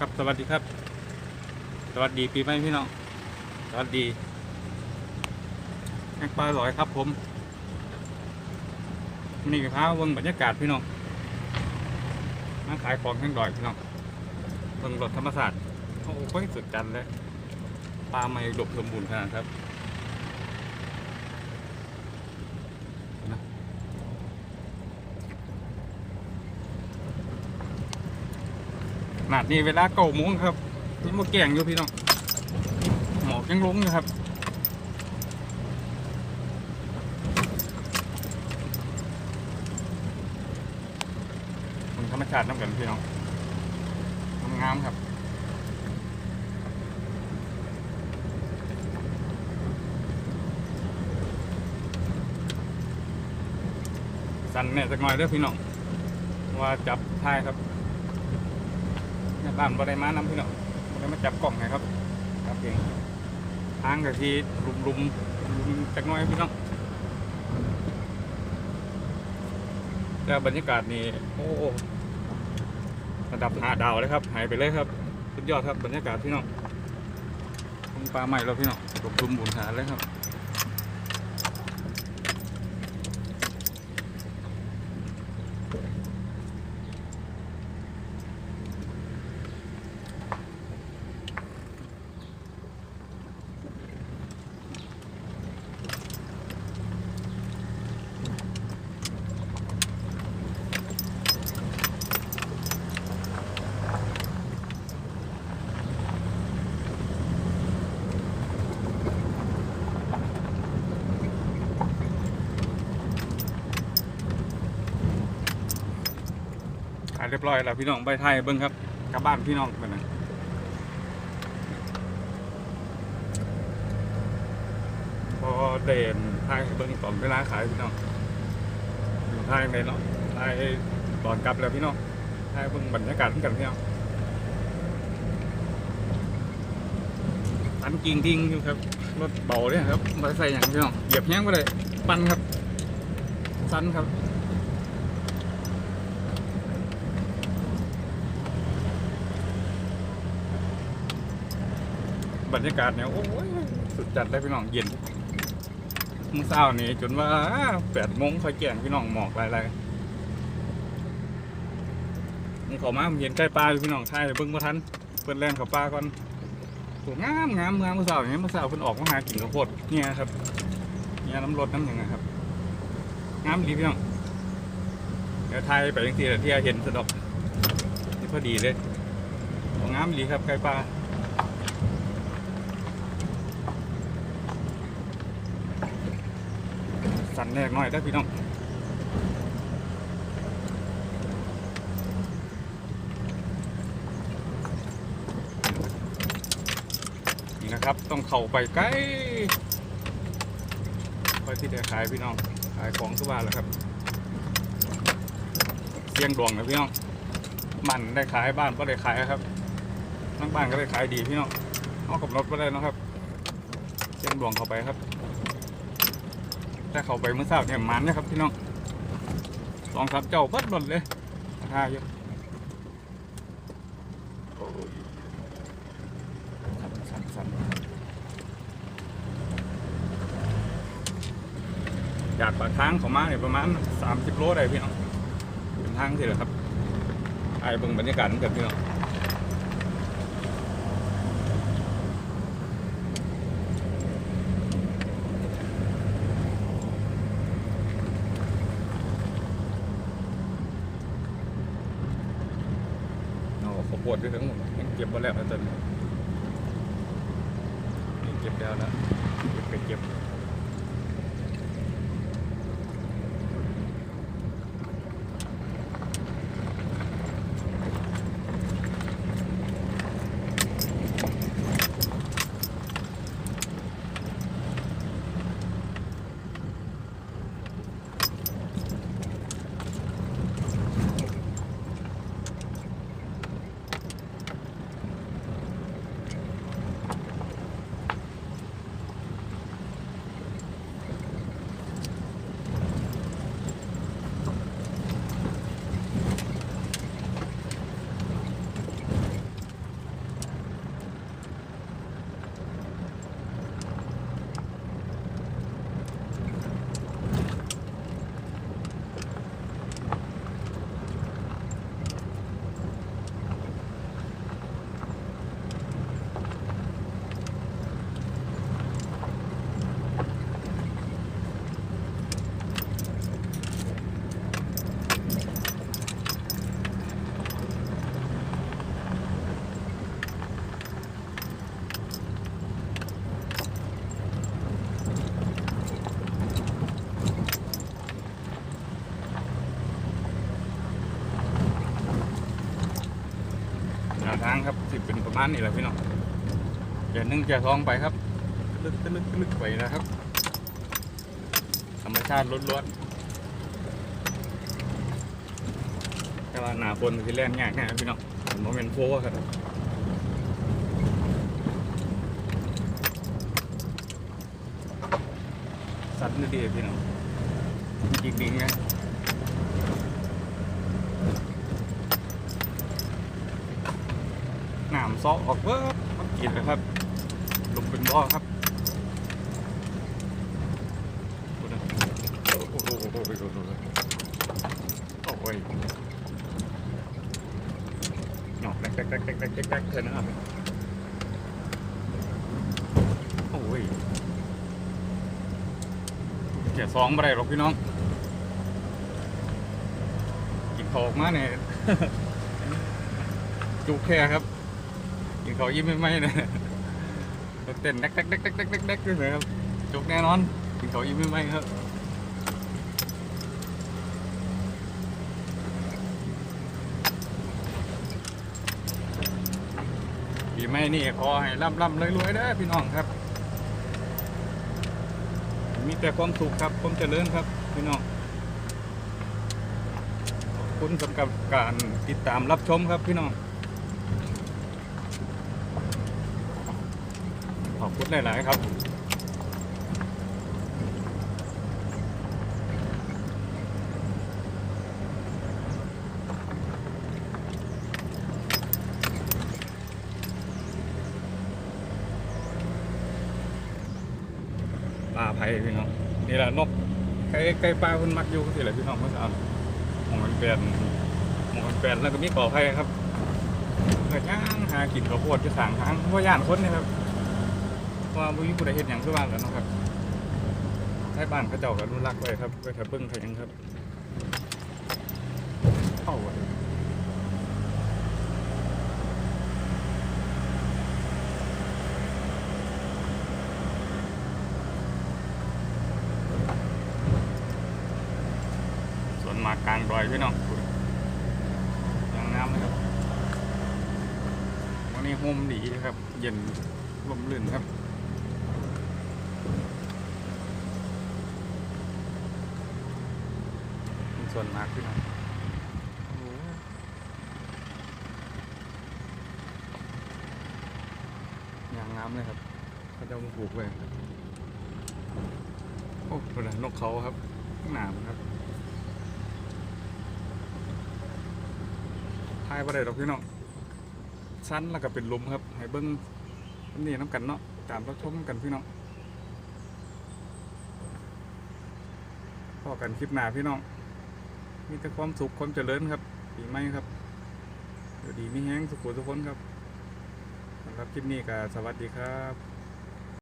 ครับสวัสดีครับ สวัสดีปีใหม่พี่น้องสวัสดีแกงปลาลอยครับผมนี่ก็พาเบิ่งบรรยากาศพี่น้องมาขายของแข้งดอยพี่น้องเบิ่งรถธรรมศาสตร์โอ้โหสุดจันเลยปลาไม่ดบสมบูรณ์ขนาดครับ ขนาดนี้เวลาเก้าโมงครับนี่มาแกงอยู่พี่น้องหมอกยังลงอยู่ครับมันธรรมชาติน้ำกันพี่น้องงามครับสั่นเนี่ยสักหน่อยเด้อพี่น้องว่าจับท้ายครับ บ้านบไดมานำพี่น้องบไดมาจับกล่องไงครับจับเองทางกับที่ลุมลุมลุมจักน่อยพี่น้องแล้วบรรยากาศนี่โอ้ระดับหาดาวเลยครับ หายไปเลยครับสุดยอดครับบรรยากาศพี่น้องทุ่งปลาใหม่แล้วพี่น้องลุมลุมบุญหาเลยครับ รียบร้อยแล้วพี่น้องใบไทยเบิ้งครับกลับบ้านพี่น้องกันนะพอเด่นไทยเบิ้งตอนเวลาขายพี่น้องอยู่ไทยเลยเนาะไทยตอนกลับแล้วพี่น้องไทยเบิ้งบรรยากาศกันพี่น้องอันกิ่งทิ้งอยู่ครับรถเบาเนี่ยครับมาใส่อย่างพี่น้องเหยียบแห้งไปเลยปันครับสั้นครับ บรรยากาศเนี่ยโอ้ยสุดจัดเลยพี่น้องเย็นมื้อเช้านี่จนว่าแปดโมงค่อยแก่งพี่น้องหมอกหลายๆนี่ขอมาผมเย็นใกล้ปลาพี่น้องใช่เบิ่งมาทันเปิดแรงเขาปลาก่อนโหงามงามงามมื้อเช้าอย่างนี้มื้อเช้าเพิ่นออกมาหากินข้าวโพดเนี่ยครับเนี่ยน้ำรดน้ำหยังนะครับงามดีพี่น้องเดี๋ยวไทยไปจังซี่แหละที่เห็นสะดอกนี่พอดีเลยโอ้งามดีครับใกล้ปลา สั่นแรกหน่อยได้พี่น้องนี่นะครับ ต้องเข้าไปใกล้ค่อยที่จะขายพี่น้องขายของทุกบ้านแล้วครับเสียงดวงนะพี่น้องมันได้ขายบ้านก็ได้ขายครับทั้งบ้านก็ได้ขายดีพี่น้องเอากับรถก็ได้นะครับเสียงดวงเข้าไปครับ ถ้าเขาไปเมื่อเช้าเนี่ยมันนะครับพี่น้องสองสามเจ้าเบิดหมดเลยราคาเยอะโอ้ยสั่นสั่นอยากปากทางเขามาเนี่ยประมาณสามสิบโลได้พี่น้องเป็นทางที่เหรอครับไอ้เบิ่งบรรยากาศมันกิดพี่น้อง ปวดด้วยทั้งหมดยังเก็บมาแล้วนะตอนนี่เก็บแล้วนะเก็บไปเก็บ ทางครับสิเป็นประมาณนี้แหละพี่น้องเกียร์หนึ่งเกียร์สองไปครับลึกลึกลึกไปนะครับ ธรรมชาติล้วนๆแต่ว่าหนาฝนที่แล่นยากแน่พี่น้องผมว่าเป็นโฟครับสัตว์นี่ดีพี่น้องจริงจริงๆนะหนามซอกออกเวิร์บมันกินเลยครับลงเป็นบ่อครับโอ้โหโอ้โหโอ้โหโอ้โหโอ้ยหนอกแก๊กแก๊กแก๊กแก๊กแก๊กเลยนะโอ้ยเกียร์สองไม่ได้หรอกพี่น้อง กินข้าวออกมาเนี่ยจุกแค่ครับ กินข้ายิ้มไม่ไหมเนี่ยเต้นแด๊กแด๊กแด๊กแด๊กแด๊กแด๊กแด๊กด้วยเลยครับจุกแน่นอนกินข้ายิ้มไม่ไหมครับปีใหม่นี่ขอให้ร่ำร่ำรวยรวยๆนะพี่น้องครับ มีแต่ความสุขครับความเจริญครับพี่น้องขอบคุณสำหรับการติดตามรับชมครับพี่น้อง อบคุณหลายๆครับปลาไผ่พี่น้องนี่แหละนกไก่ไก่ปลาคนมักอยู่สิแหละพี่น้องเมื่อเช้าหมองมันแปลนหมองมันแปลนแล้วก็มีปอไผ่ครับเกิดย่างหากินข้าวโพดจะสางทางเพราะว่าย่านคนนี่ครับ ว่าบุญผู้ใดเห็นอย่างคือบ้านแล้วเนาะครับให้บ้านเขาเจ้ากันรุรักษ์ไว้ครับไว้ถ้าเบิ้งเขายังครับเข้าไว้สวนมากกลางดอยพี่น้องยังงามเลยครับวันนี้โฮมดีนะครับ เย็นลมลื่นครับ มี ส่วนมากพี่น้องโอ้โหอย่างงามเลยครับเขาจะเอามาปลูกไว้ครับโอ้โหนกเขาครับหนามครับทายประเดี๋ยวพี่น้องสั้นแล้วก็เป็นหลุมครับ ให้เบิ้งอันนี่น้ำกันเนาะตามรับชมกันพี่น้องพอกันคลิปหน้าพี่น้อง มีแต่ความสุขความเจริญครับปีใหม่ครับเดี๋ยวดีไม่แห้งสุขุทุกคนครับสำหรับคลิปนี้ก็สวัสดีครับ